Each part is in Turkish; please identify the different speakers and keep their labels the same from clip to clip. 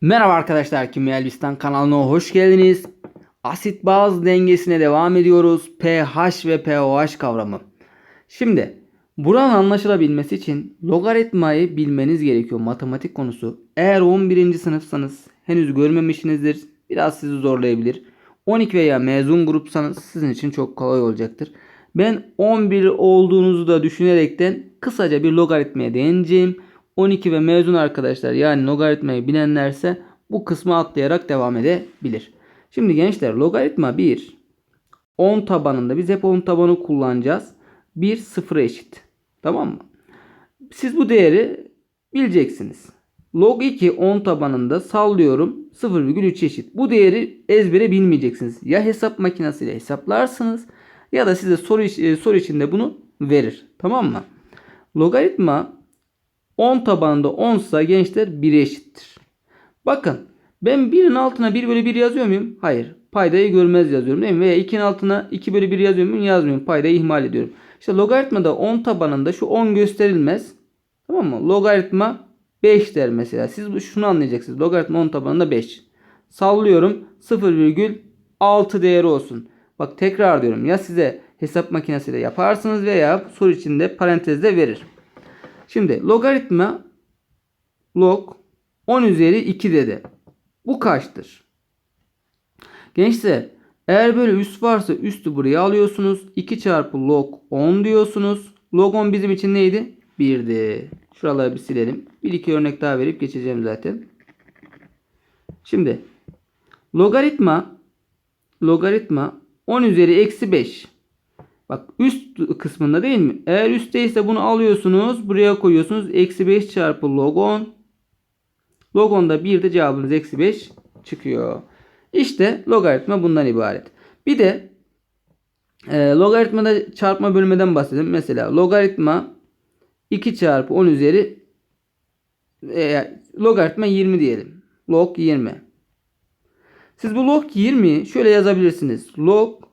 Speaker 1: Merhaba arkadaşlar Kimya Elbistan kanalına hoş geldiniz. Asit baz dengesine devam ediyoruz. pH ve pOH kavramı. Şimdi buranın anlaşılabilmesi için logaritmayı bilmeniz gerekiyor matematik konusu. Eğer 11. sınıfsanız henüz görmemişsinizdir. Biraz sizi zorlayabilir. 12 veya mezun grupsanız sizin için çok kolay olacaktır. Ben 11 olduğunuzu da düşünerekten kısaca bir logaritmaya değineceğim. 12 ve mezun arkadaşlar yani logaritmayı bilenlerse bu kısmı atlayarak devam edebilir. Şimdi gençler logaritma 1 10 tabanında biz hep 10 tabanı kullanacağız. 1 sıfıra eşit. Tamam mı? Siz bu değeri bileceksiniz. Log 2 10 tabanında sallıyorum 0,3 eşit. Bu değeri ezbere bilmeyeceksiniz. Ya hesap makinesiyle hesaplarsınız ya da size soru, iç- soru içinde bunu verir. Tamam mı? Logaritma 10 tabanında 10 ise gençler 1'e eşittir. Bakın ben 1'in altına 1 bölü 1 yazıyor muyum? Hayır. Paydayı görmez yazıyorum değil mi? Veya 2'nin altına 2 bölü 1 yazıyor muyum? Yazmıyorum. Paydayı ihmal ediyorum. İşte logaritmada 10 tabanında şu 10 gösterilmez. Tamam mı? Logaritma 5 der mesela. Siz şunu anlayacaksınız. Logaritma 10 tabanında 5. Sallıyorum 0,6 değeri olsun. Bak tekrar diyorum. Ya size hesap makinesiyle yaparsınız veya soru içinde parantezde verir. Şimdi logaritma log 10 üzeri 2 dedi. Bu kaçtır? Gençler eğer böyle üst varsa üstü buraya alıyorsunuz. 2 çarpı log 10 diyorsunuz. Log 10 bizim için neydi? 1'di. Şuraları bir silelim. Bir iki örnek daha verip geçeceğim zaten. Şimdi logaritma logaritma 10 üzeri eksi 5. Bak üst kısmında değil mi? Eğer üstteyse bunu alıyorsunuz. Buraya koyuyorsunuz. Eksi 5 çarpı log 10. Log 10'da 1 de cevabınız eksi 5 çıkıyor. İşte logaritma bundan ibaret. Bir de e, logaritmada çarpma bölmeden bahsedelim. Mesela logaritma 2 çarpı 10 üzeri e, logaritma 20 diyelim. Log 20. Siz bu log 20'yi şöyle yazabilirsiniz. Log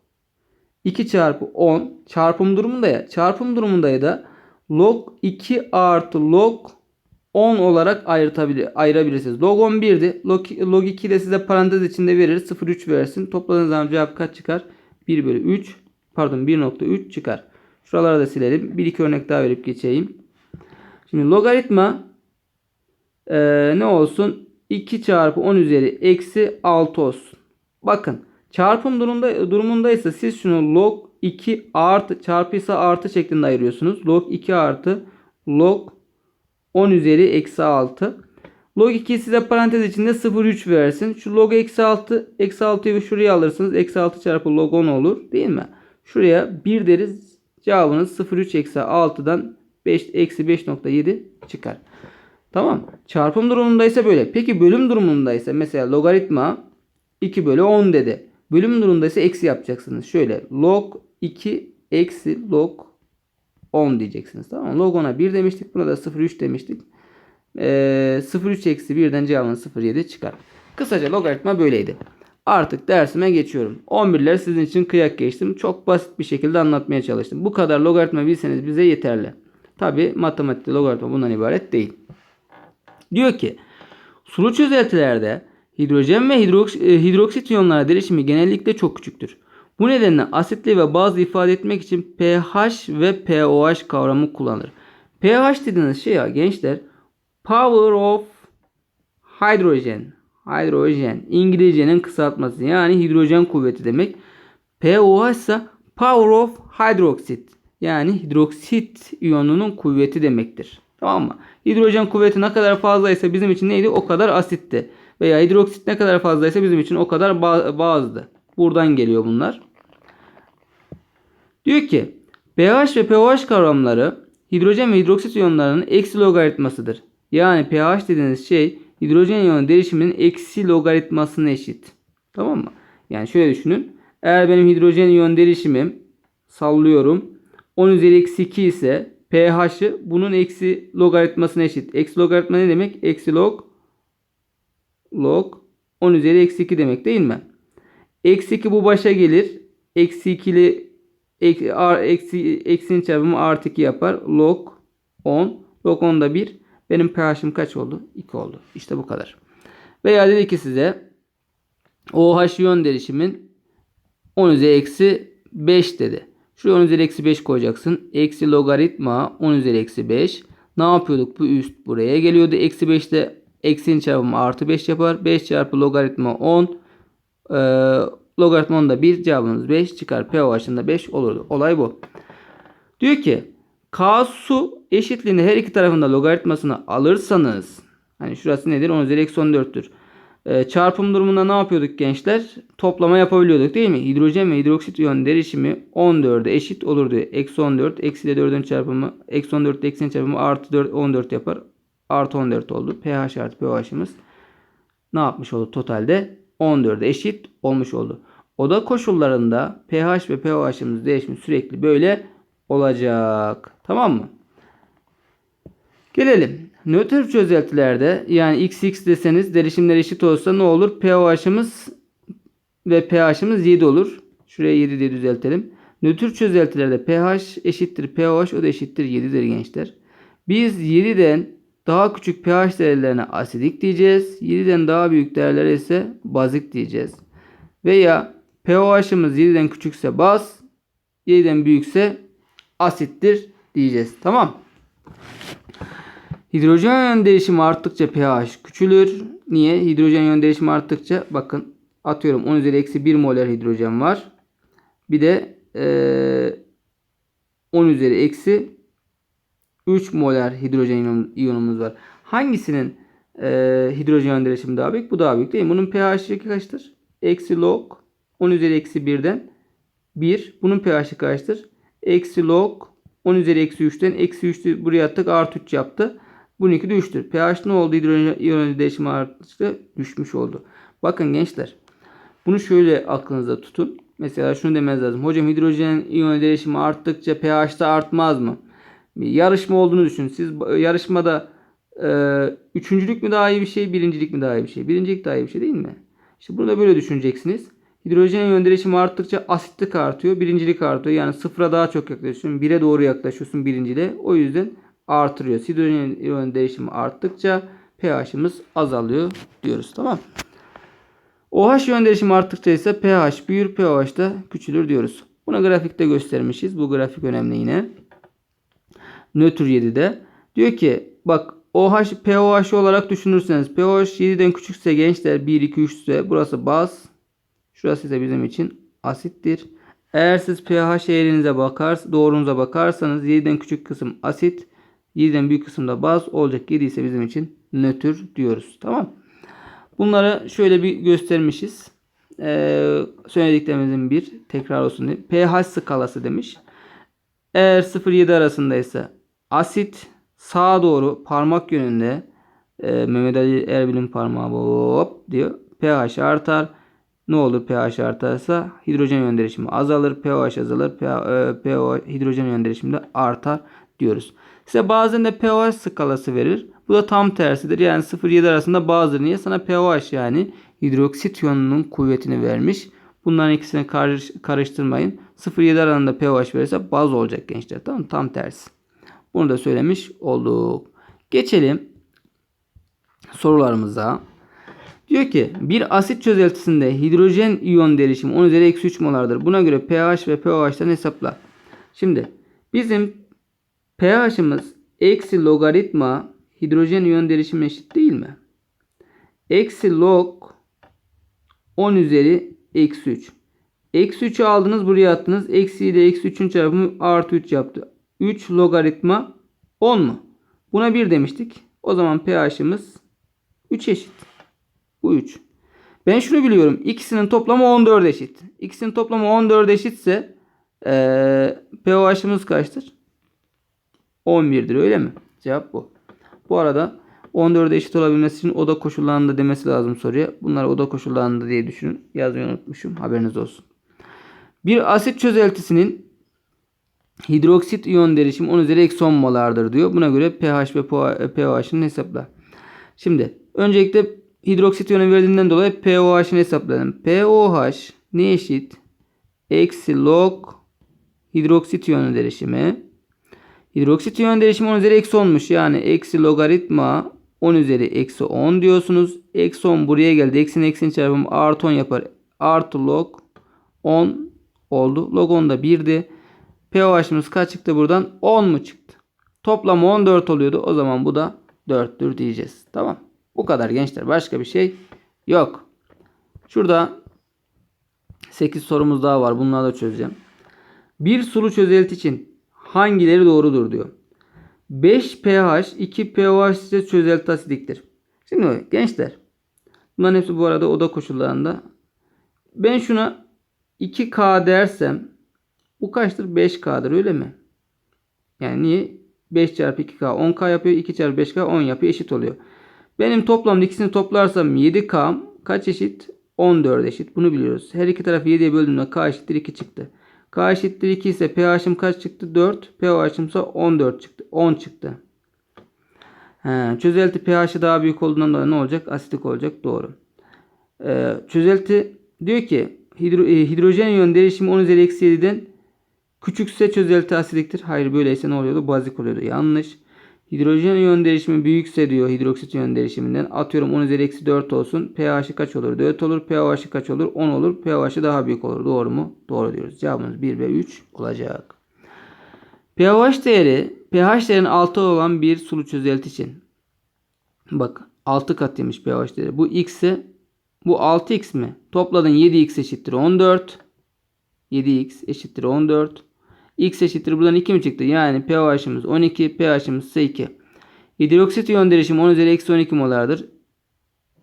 Speaker 1: 2 çarpı 10 çarpım durumunda ya. Çarpım durumunda ya da log 2 artı log 10 olarak ayırtabilir, ayırabilirsiniz. Log 11'di. Log, log 2 de size parantez içinde verir. 0,3 versin. Topladığınız zaman cevap kaç çıkar? 1 bölü 3 pardon 1.3 çıkar. Şuraları da silelim. Bir iki örnek daha verip geçeyim. Şimdi logaritma eee, ne olsun? 2 çarpı 10 üzeri eksi 6 olsun. Bakın çarpım durumunda, durumundaysa siz şunu log 2 artı çarpıysa artı şeklinde ayırıyorsunuz. Log 2 artı log 10 üzeri eksi 6. Log 2 size parantez içinde 0,3 versin. Şu log eksi 6 eksi 6'yı şuraya alırsınız. Eksi 6 çarpı log 10 olur değil mi? Şuraya 1 deriz. Cevabınız 0,3 eksi 6'dan 5 eksi 5.7 çıkar. Tamam. Çarpım durumundaysa böyle. Peki bölüm durumundaysa mesela logaritma 2 bölü 10 dedi. Bölüm durumundaysa eksi yapacaksınız. Şöyle log 2 eksi log 10 diyeceksiniz. Tamam mı? Log 10'a 1 demiştik. Buna da 0,3 demiştik. Ee, 0,3 eksi 1'den cevabınız 0,7 çıkar. Kısaca logaritma böyleydi. Artık dersime geçiyorum. 11'ler sizin için kıyak geçtim. Çok basit bir şekilde anlatmaya çalıştım. Bu kadar logaritma bilseniz bize yeterli. Tabi matematikte logaritma bundan ibaret değil. Diyor ki sulu çözeltilerde hidrojen ve hidroks- e, hidroksit iyonlara derişimi genellikle çok küçüktür. Bu nedenle asitli ve bazı ifade etmek için pH ve pOH kavramı kullanılır. pH dediğiniz şey ya gençler power of hydrogen. Hidrojen İngilizcenin kısaltması yani hidrojen kuvveti demek. pOH ise power of hydroxide yani hidroksit iyonunun kuvveti demektir. Tamam mı? Hidrojen kuvveti ne kadar fazlaysa bizim için neydi? O kadar asitti. Veya hidroksit ne kadar fazlaysa bizim için o kadar ba- bazdı. Buradan geliyor bunlar. Diyor ki pH ve pOH kavramları hidrojen ve hidroksit iyonlarının eksi logaritmasıdır. Yani pH dediğiniz şey hidrojen iyonu derişiminin eksi logaritmasına eşit. Tamam mı? Yani şöyle düşünün. Eğer benim hidrojen iyon derişimim sallıyorum 10 üzeri eksi 2 ise pH'ı bunun eksi logaritmasına eşit. Eksi logaritma ne demek? Eksi log log 10 üzeri eksi 2 demek değil mi? Eksi 2 bu başa gelir. Eksi 2'li eksi, eksi, eksinin çarpımı artı 2 yapar. Log 10. Log 10 da 1. Benim pH'im kaç oldu? 2 oldu. İşte bu kadar. Veya dedi ki size OH iyon derişimin 10 üzeri eksi 5 dedi. Şuraya 10 üzeri eksi 5 koyacaksın. Eksi logaritma 10 üzeri eksi 5. Ne yapıyorduk? Bu üst buraya geliyordu. Eksi 5 de eksinin çarpımı artı 5 yapar. 5 çarpı logaritma 10. Ee, logaritma 10 da 1 cevabımız 5 çıkar. pOH'ın da 5 olurdu. Olay bu. Diyor ki K su eşitliğini her iki tarafında logaritmasını alırsanız hani şurası nedir? 10 üzeri eksi 14'tür. Ee, çarpım durumunda ne yapıyorduk gençler? Toplama yapabiliyorduk değil mi? Hidrojen ve hidroksit iyon derişimi 14'e eşit olur diyor. Eksi 14 eksi ile 4'ün çarpımı eksi 14 ile eksinin çarpımı artı 4 14 yapar. Artı 14 oldu. pH artı pOH'ımız ne yapmış oldu totalde? 14'e eşit olmuş oldu. Oda koşullarında pH ve pOH'ımız değişimi sürekli böyle olacak. Tamam mı? Gelelim. Nötr çözeltilerde yani xx deseniz derişimler eşit olsa ne olur? pOH'ımız ve pH'ımız 7 olur. Şuraya 7 diye düzeltelim. Nötr çözeltilerde pH eşittir pOH o da eşittir 7'dir gençler. Biz 7'den daha küçük pH değerlerine asidik diyeceğiz. 7'den daha büyük değerlere ise bazik diyeceğiz. Veya pOH'ımız 7'den küçükse baz, 7'den büyükse asittir diyeceğiz. Tamam. Hidrojen yön değişimi arttıkça pH küçülür. Niye? Hidrojen yön değişimi arttıkça bakın atıyorum 10 üzeri eksi 1 molar hidrojen var. Bir de ee, 10 üzeri eksi 3 molar hidrojen iyonumuz var. Hangisinin e, hidrojen yön değişimi daha büyük? Bu daha büyük değil mi? Bunun pH'i kaçtır? Eksi log 10 üzeri eksi 1'den 1. Bunun pH'i kaçtır? Eksi log 10 üzeri eksi 3'ten eksi 3'tü buraya attık artı 3 yaptı. Bununki de 3'tür. pH ne oldu? Hidrojen iyon değişimi arttı. Düşmüş oldu. Bakın gençler. Bunu şöyle aklınızda tutun. Mesela şunu demez lazım. Hocam hidrojen iyon değişimi arttıkça pH'da artmaz mı? Bir yarışma olduğunu düşünün. Siz yarışmada e, üçüncülük mü daha iyi bir şey, birincilik mi daha iyi bir şey? Birincilik daha iyi bir şey değil mi? İşte bunu da böyle düşüneceksiniz. Hidrojen iyon değişimi arttıkça asitlik artıyor. Birincilik artıyor. Yani sıfıra daha çok yaklaşıyorsun. Bire doğru yaklaşıyorsun birinciliğe. O yüzden artırıyor. Hidrojen iyon değişimi arttıkça pH'imiz azalıyor diyoruz. Tamam OH yön değişimi arttıkça ise pH büyür, pOH da küçülür diyoruz. Buna grafikte göstermişiz. Bu grafik önemli yine. Nötr 7'de. Diyor ki bak OH pOH olarak düşünürseniz pOH 7'den küçükse gençler 1 2 3 ise burası baz. Şurası ise bizim için asittir. Eğer siz pH eğrinize bakar, doğrunuza bakarsanız 7'den küçük kısım asit, 7'den büyük kısım da baz olacak. 7 ise bizim için nötr diyoruz. Tamam. Bunları şöyle bir göstermişiz. Ee, söylediklerimizin bir tekrar olsun diye. pH skalası demiş. Eğer 0-7 arasındaysa asit sağa doğru parmak yönünde e, Mehmet Ali Erbil'in parmağı hop diyor. pH artar. Ne olur pH artarsa hidrojen yön değişimi azalır. pH azalır. pH, pH hidrojen yön değişimi de artar diyoruz. Size bazen de pH skalası verir. Bu da tam tersidir. Yani 0-7 arasında bazıları niye? Sana pH yani hidroksit iyonunun kuvvetini vermiş. Bunların ikisini karış, karıştırmayın. 0-7 arasında pH verirse baz olacak gençler. Tamam Tam tersi. Bunu da söylemiş olduk. Geçelim sorularımıza. Diyor ki bir asit çözeltisinde hidrojen iyon derişimi 10 üzeri eksi 3 molardır. Buna göre pH ve pOH'tan hesapla. Şimdi bizim pH'ımız eksi logaritma hidrojen iyon derişimi eşit değil mi? Eksi log 10 üzeri eksi 3. Eksi 3'ü aldınız buraya attınız. Eksi ile eksi 3'ün çarpımı artı 3 yaptı. 3 logaritma 10 mu? Buna 1 demiştik. O zaman pH'ımız 3 eşit. Bu 3. Ben şunu biliyorum. İkisinin toplamı 14 eşit. İkisinin toplamı 14 eşitse ee, pOH'ımız kaçtır? 11'dir öyle mi? Cevap bu. Bu arada 14'e eşit olabilmesi için oda koşullarında demesi lazım soruya. Bunlar oda koşullarında diye düşünün. Yazmayı unutmuşum. Haberiniz olsun. Bir asit çözeltisinin hidroksit iyon derişimi 10 üzeri eksi 10 molardır diyor. Buna göre pH ve pOH'ını hesapla. Şimdi öncelikle hidroksit iyonu verdiğinden dolayı pOH'ını hesaplayalım. pOH ne eşit? Eksi log hidroksit iyonu derişimi Hidroksit iyon değişimi 10 üzeri eksi 10'muş. Yani eksi logaritma 10 üzeri eksi 10 diyorsunuz. Eksi 10 buraya geldi. Eksinin eksini çarpımı artı 10 yapar. Artı log 10 oldu. Log 10 da 1'di. pOH'ımız kaç çıktı buradan? 10 mu çıktı? Toplamı 14 oluyordu. O zaman bu da 4'tür diyeceğiz. Tamam. Bu kadar gençler. Başka bir şey yok. Şurada 8 sorumuz daha var. Bunları da çözeceğim. Bir sulu çözelti için hangileri doğrudur diyor. 5 pH 2 pOH ise çözelti asidiktir. Şimdi gençler bunların hepsi bu arada oda koşullarında. Ben şuna 2K dersem bu kaçtır? 5K'dır öyle mi? Yani niye? 5 çarpı 2K 10K yapıyor. 2 çarpı 5K 10 yapıyor. Eşit oluyor. Benim toplamda ikisini toplarsam 7K kaç eşit? 14 eşit. Bunu biliyoruz. Her iki tarafı 7'ye böldüğümde K eşittir 2 çıktı. K eşittir 2 ise pH'im kaç çıktı? 4. pOH'ım ise 14 çıktı. 10 çıktı. He, çözelti pH'i daha büyük olduğundan dolayı ne olacak? Asitik olacak. Doğru. Ee, çözelti diyor ki hidro, e, hidrojen yön değişimi 10 üzeri eksi 7'den küçükse çözelti asidiktir. Hayır böyleyse ne oluyordu? Bazik oluyordu. Yanlış. Hidrojen yön değişimi büyükse diyor hidroksit yön değişiminden. Atıyorum 10 üzeri eksi 4 olsun. pH'i kaç olur? 4 olur. pOH'ı kaç olur? 10 olur. pOH'ı daha büyük olur. Doğru mu? Doğru diyoruz. Cevabımız 1 ve 3 olacak. pH değeri pH değerinin 6 olan bir sulu çözelti için. Bak 6 katıymış pH değeri. Bu x ise bu 6x mi? Topladın 7x eşittir 14. 7x eşittir 14. X eşittir buradan 2 mi çıktı? Yani pH'imiz 12, pH'imiz ise 2. Hidroksit iyon derişimi 10 üzeri eksi 12 molardır.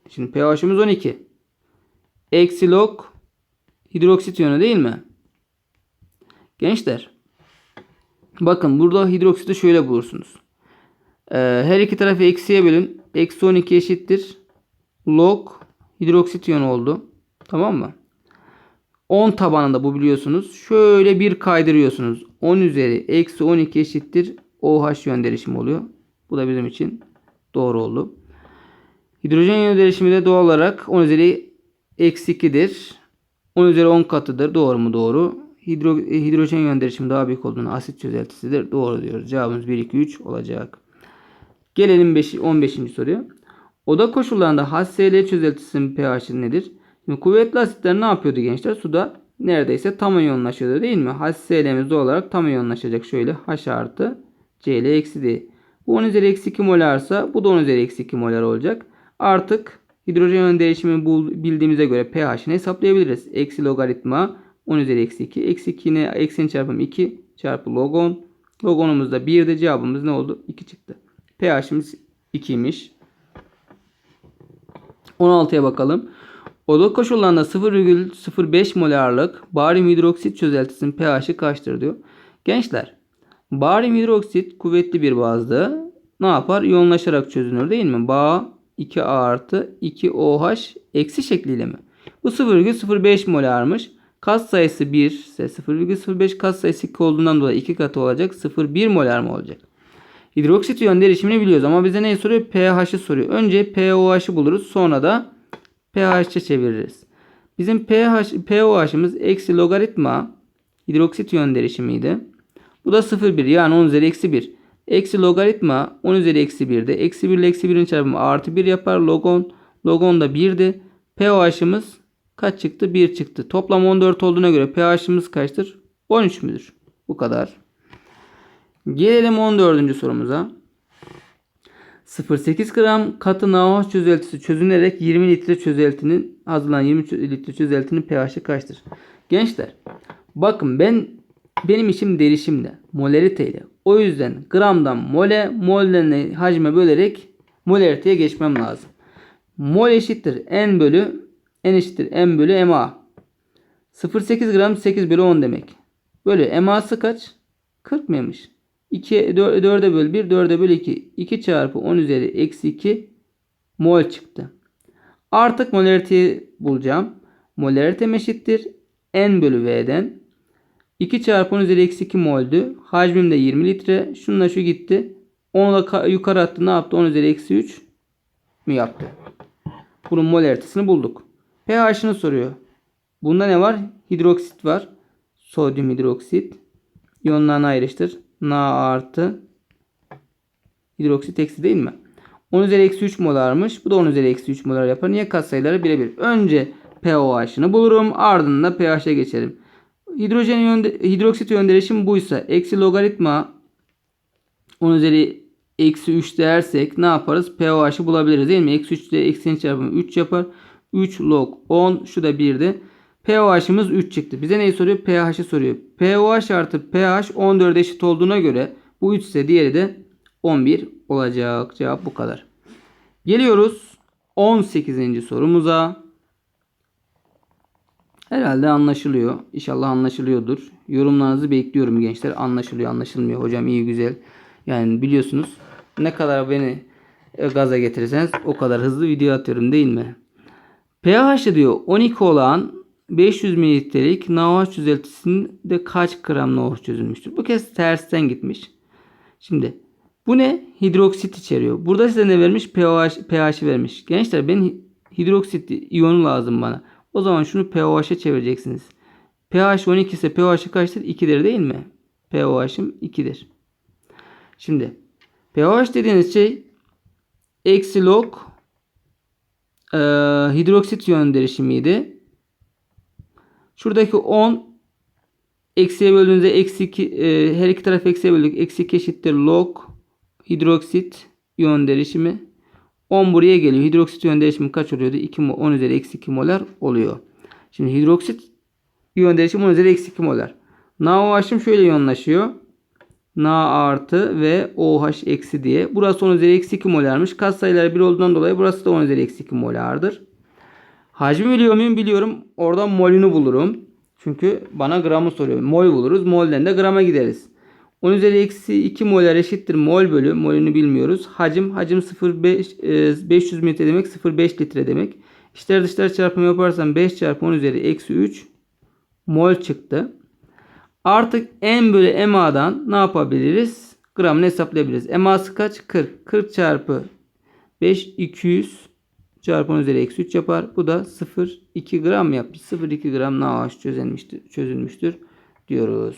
Speaker 1: Şimdi pH'imiz 12. Eksi log hidroksit iyonu değil mi? Gençler. Bakın burada hidroksiti şöyle bulursunuz. Ee, her iki tarafı eksiye bölün. Eksi 12 eşittir. Log hidroksit iyonu oldu. Tamam mı? 10 tabanında bu biliyorsunuz. Şöyle bir kaydırıyorsunuz. 10 üzeri eksi 12 eşittir. OH yön oluyor. Bu da bizim için doğru oldu. Hidrojen yön de doğal olarak 10 üzeri eksi 2'dir. 10 üzeri 10 katıdır. Doğru mu? Doğru. Hidro, e, hidrojen yön daha büyük olduğunu asit çözeltisidir. Doğru diyoruz. Cevabımız 1, 2, 3 olacak. Gelelim 5, 15. soruya. Oda koşullarında HCl çözeltisinin pH'i nedir? Şimdi kuvvetli asitler ne yapıyordu gençler? Suda neredeyse tam iyonlaşıyordu değil mi? HCl'miz doğal olarak tam iyonlaşacak. Şöyle H artı Cl eksi D. Bu 10 üzeri eksi 2 molarsa bu da 10 üzeri eksi 2 molar olacak. Artık hidrojen yön değişimi bildiğimize göre pH'ini hesaplayabiliriz. Eksi logaritma 10 üzeri eksi 2. Eksi 2 ne? Eksinin çarpımı 2 çarpı log 10. Log 10'umuz da 1'de cevabımız ne oldu? 2 çıktı. pH'imiz 2'ymiş. 16'ya bakalım. Oda koşullarında 0,05 molarlık baryum hidroksit çözeltisinin pH'i kaçtır diyor. Gençler baryum hidroksit kuvvetli bir bazdı. Ne yapar? İyonlaşarak çözünür değil mi? Bağ 2A artı 2OH eksi şekliyle mi? Bu 0,05 molarmış. Kat sayısı 1 ise 0,05 kat sayısı 2 olduğundan dolayı 2 katı olacak. 0,1 molar mı olacak? Hidroksit iyon derişimini biliyoruz ama bize neyi soruyor? pH'i soruyor. Önce pOH'ı buluruz. Sonra da pH'e çeviririz. Bizim pH, pOH'ımız eksi logaritma hidroksit iyon derişimiydi. Bu da 0,1 yani 10 üzeri eksi 1. Eksi logaritma 10 üzeri eksi 1'de. Eksi 1 ile eksi 1'in çarpımı artı 1 yapar. Log 10. Log 10 da 1'di. pOH'ımız kaç çıktı? 1 çıktı. Toplam 14 olduğuna göre pH'ımız kaçtır? 13 müdür? Bu kadar. Gelelim 14. sorumuza. 0,8 gram katı NaOH çözeltisi çözünerek 20 litre çözeltinin hazırlanan 20 litre çözeltinin pH'i kaçtır? Gençler bakın ben benim işim derişimle molarite ile o yüzden gramdan mole molden hacme bölerek molariteye geçmem lazım. Mol eşittir n bölü n eşittir m bölü ma. 0,8 gram 8 bölü 10 demek. Bölü ma'sı kaç? 40 mıymış? 2, 4'e böl 1, 4'e böl 2. 2 çarpı 10 üzeri eksi 2 mol çıktı. Artık molariteyi bulacağım. Molarite eşittir. N bölü V'den. 2 çarpı 10 üzeri eksi 2 moldü. Hacmim de 20 litre. Şununla şu gitti. 10'la yukarı attı. Ne yaptı? 10 üzeri eksi 3 mi yaptı? Bunun molaritesini bulduk. pH'ını soruyor. Bunda ne var? Hidroksit var. Sodyum hidroksit. İyonlarını ayrıştır. Na artı hidroksit eksi değil mi? 10 üzeri eksi 3 molarmış. Bu da 10 üzeri eksi 3 molar yapar. Niye katsayıları birebir? Önce pOH'ını bulurum. Ardından da pH'e geçerim. Hidrojen iyon, hidroksit yön derişim buysa eksi logaritma 10 üzeri eksi 3 dersek ne yaparız? pOH'ı bulabiliriz değil mi? Eksi 3 ile eksinin çarpımı 3 yapar. 3 log 10 şu da 1'di. pOH'ımız 3 çıktı. Bize neyi soruyor? pH'i soruyor. pOH artı pH 14 eşit olduğuna göre bu 3 ise diğeri de 11 olacak. Cevap bu kadar. Geliyoruz 18. sorumuza. Herhalde anlaşılıyor. İnşallah anlaşılıyordur. Yorumlarınızı bekliyorum gençler. Anlaşılıyor, anlaşılmıyor. Hocam iyi güzel. Yani biliyorsunuz ne kadar beni e, gaza getirirseniz o kadar hızlı video atıyorum değil mi? pH'i diyor 12 olan 500 mililitrelik NaOH çözeltisinde kaç gram NaOH çözülmüştür? Bu kez tersten gitmiş. Şimdi bu ne? Hidroksit içeriyor. Burada size ne vermiş? pH, pH vermiş. Gençler ben hidroksit iyonu lazım bana. O zaman şunu pOH'e çevireceksiniz. pH 12 ise pH'i kaçtır? 2'dir değil mi? pOH'ım 2'dir. Şimdi pH dediğiniz şey eksi log e, hidroksit yön derişimiydi. Şuradaki 10 eksiye böldüğünüzde eksi 2 e, her iki taraf eksiye böldük. Eksi 2 eşittir log hidroksit iyon derişimi. 10 buraya geliyor. Hidroksit iyon derişimi kaç oluyordu? 2 mol, 10 üzeri eksi 2 molar oluyor. Şimdi hidroksit iyon derişimi 10 üzeri eksi 2 molar. NaOH'ım şöyle iyonlaşıyor. Na artı ve OH eksi diye. Burası 10 üzeri eksi 2 molarmış. Kat sayıları 1 olduğundan dolayı burası da 10 üzeri eksi 2 molardır. Hacmi biliyor muyum? Biliyorum. Oradan molünü bulurum. Çünkü bana gramı soruyor. Mol buluruz. Molden de grama gideriz. 10 üzeri eksi 2 molar eşittir mol bölü. Molünü bilmiyoruz. Hacim. Hacim 0,5 500 mililitre demek. 0,5 litre demek. İçler dışlar çarpımı yaparsam 5 çarpı 10 üzeri eksi 3 mol çıktı. Artık M bölü MA'dan ne yapabiliriz? Gramını hesaplayabiliriz. MA'sı kaç? 40. 40 çarpı 5 200 çarpı 10 üzeri eksi 3 yapar. Bu da 0,2 gram yapmış. 0,2 gram NaOH çözülmüştür, çözülmüştür diyoruz.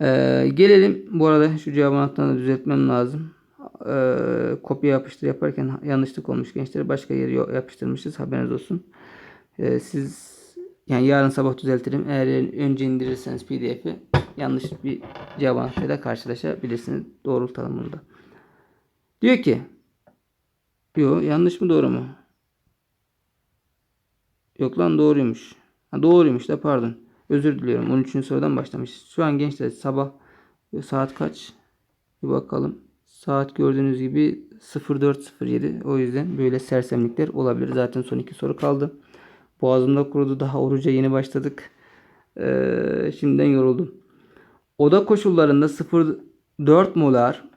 Speaker 1: Ee, gelelim. Bu arada şu cevap anahtarını düzeltmem lazım. Ee, kopya yapıştır yaparken yanlışlık olmuş gençler. Başka yere yapıştırmışız. Haberiniz olsun. Ee, siz yani yarın sabah düzeltirim. Eğer önce indirirseniz pdf'i yanlış bir cevap anahtarıyla karşılaşabilirsiniz. Doğrultalım bunu da. Diyor ki Yok yanlış mı doğru mu? Yok lan doğruymuş. Ha, doğruymuş da pardon. Özür diliyorum. 13. sorudan başlamış. Şu an gençler sabah saat kaç? Bir bakalım. Saat gördüğünüz gibi 04.07. O yüzden böyle sersemlikler olabilir. Zaten son iki soru kaldı. Boğazımda kurudu. Daha oruca yeni başladık. Ee, şimdiden yoruldum. Oda koşullarında 0.4 molar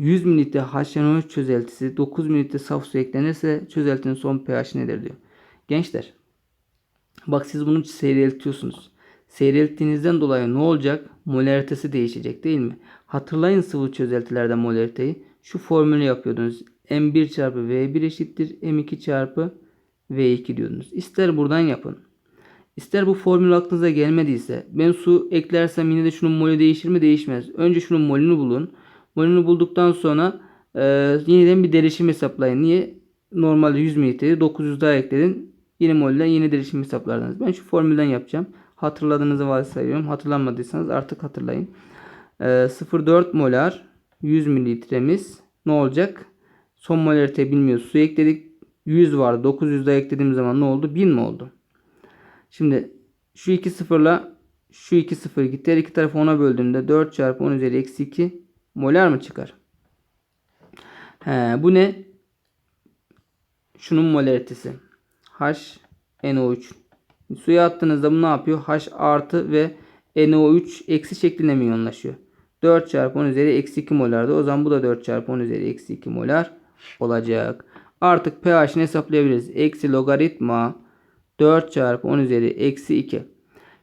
Speaker 1: 100 mililitre HNO3 çözeltisi 9 mililitre saf su eklenirse çözeltinin son pH nedir diyor. Gençler bak siz bunu seyreltiyorsunuz. Seyrelttiğinizden dolayı ne olacak? Molaritesi değişecek değil mi? Hatırlayın sıvı çözeltilerde molariteyi. Şu formülü yapıyordunuz. M1 çarpı V1 eşittir M2 çarpı V2 diyordunuz. İster buradan yapın. İster bu formül aklınıza gelmediyse ben su eklersem yine de şunun molü değişir mi? Değişmez. Önce şunun molünü bulun. Molünü bulduktan sonra e, yeniden bir derişim hesaplayın. Niye? Normalde 100 mililitre 900 daha ekledin. Yine molden yeni derişim hesaplardınız. Ben şu formülden yapacağım. Hatırladığınızı varsayıyorum. Hatırlanmadıysanız artık hatırlayın. E, 0,4 molar 100 mililitremiz ne olacak? Son molarite bilmiyoruz. Su ekledik. 100 vardı. 900 daha eklediğim zaman ne oldu? 1000 mi oldu? Şimdi şu iki sıfırla şu iki sıfır gitti. Her iki tarafı 10'a böldüğümde 4 çarpı 10 üzeri eksi 2 molar mı çıkar? He, bu ne? Şunun molaritesi. H NO3. Suya attığınızda bu ne yapıyor? H artı ve NO3 eksi şeklinde mi iyonlaşıyor? 4 çarpı 10 üzeri eksi 2 molardı. O zaman bu da 4 çarpı 10 üzeri eksi 2 molar olacak. Artık pH'ini hesaplayabiliriz. Eksi logaritma 4 çarpı 10 üzeri eksi 2.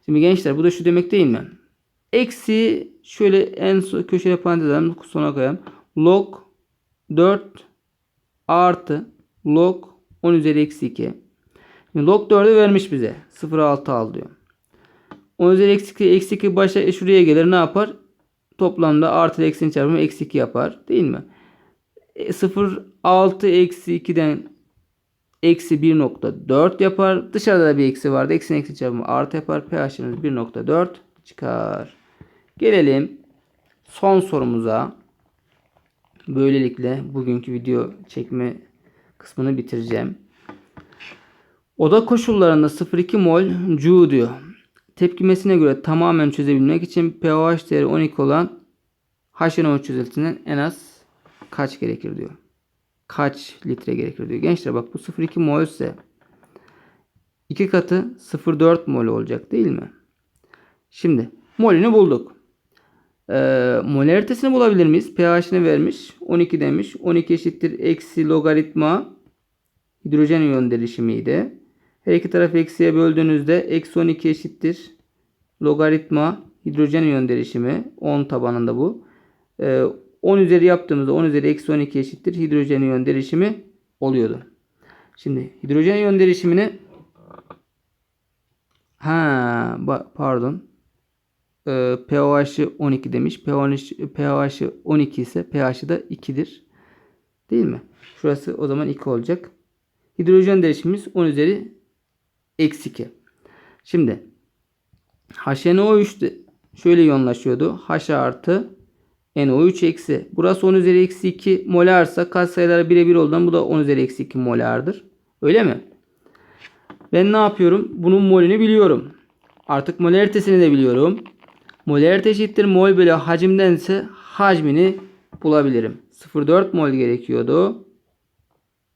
Speaker 1: Şimdi gençler bu da şu demek değil mi? Eksi şöyle en köşeye parantez. Sona koyalım. Log 4 artı log 10 üzeri eksi 2. Şimdi log 4'ü vermiş bize. 0,6 al diyor. 10 üzeri eksi 2, eksi 2 başa e, şuraya gelir ne yapar? Toplamda artı eksinin çarpımı eksi 2 yapar. Değil mi? E, 0,6 eksi 2'den eksi 1.4 yapar. Dışarıda da bir eksi vardı. Eksinin eksi çarpımı artı yapar. pH'imiz 1.4 çıkar. Gelelim son sorumuza. Böylelikle bugünkü video çekme kısmını bitireceğim. Oda koşullarında 0,2 mol Cu diyor. Tepkimesine göre tamamen çözebilmek için pH değeri 12 olan HNO çözeltisinden en az kaç gerekir diyor. Kaç litre gerekir diyor. Gençler bak bu 0,2 mol ise 2 katı 0,4 mol olacak değil mi? Şimdi molünü bulduk. Ee, molaritesini bulabilir miyiz? pH'ini vermiş. 12 demiş. 12 eşittir eksi logaritma hidrojen iyon derişimiydi. Her iki tarafı eksiye böldüğünüzde eksi 12 eşittir logaritma hidrojen iyon derişimi 10 tabanında bu. Ee, 10 üzeri yaptığımızda 10 üzeri eksi 12 eşittir hidrojen iyon derişimi oluyordu. Şimdi hidrojen iyon derişimini ha pardon ee, pH'i 12 demiş. pH'i pH'i 12 ise pH'i da 2'dir. Değil mi? Şurası o zaman 2 olacak. Hidrojen derişimimiz 10 üzeri eksi 2. Şimdi HNO3 de şöyle yoğunlaşıyordu. H artı NO3 eksi. Burası 10 üzeri eksi 2 molarsa kaç sayıları birebir olduğundan bu da 10 üzeri eksi 2 molardır. Öyle mi? Ben ne yapıyorum? Bunun molünü biliyorum. Artık molaritesini de biliyorum. Molarite eşittir mol bölü hacimdense hacmini bulabilirim. 0,4 mol gerekiyordu.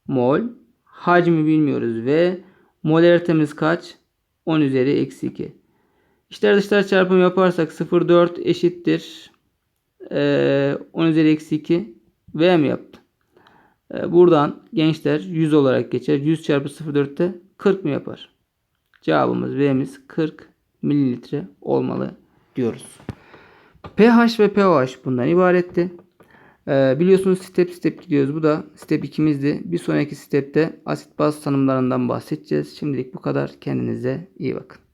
Speaker 1: Mol. Hacmi bilmiyoruz ve molaritemiz kaç? 10 üzeri eksi 2. İçler dışlar çarpımı yaparsak 0,4 eşittir. Ee, 10 üzeri eksi 2. V mi yaptı? Ee, buradan gençler 100 olarak geçer. 100 çarpı 0,4'te 40 mı yapar? Cevabımız V'miz 40 mililitre olmalı diyoruz. pH ve pOH bundan ibaretti. Ee, biliyorsunuz step step gidiyoruz. Bu da step 2'mizdi. Bir sonraki stepte asit baz tanımlarından bahsedeceğiz. Şimdilik bu kadar. Kendinize iyi bakın.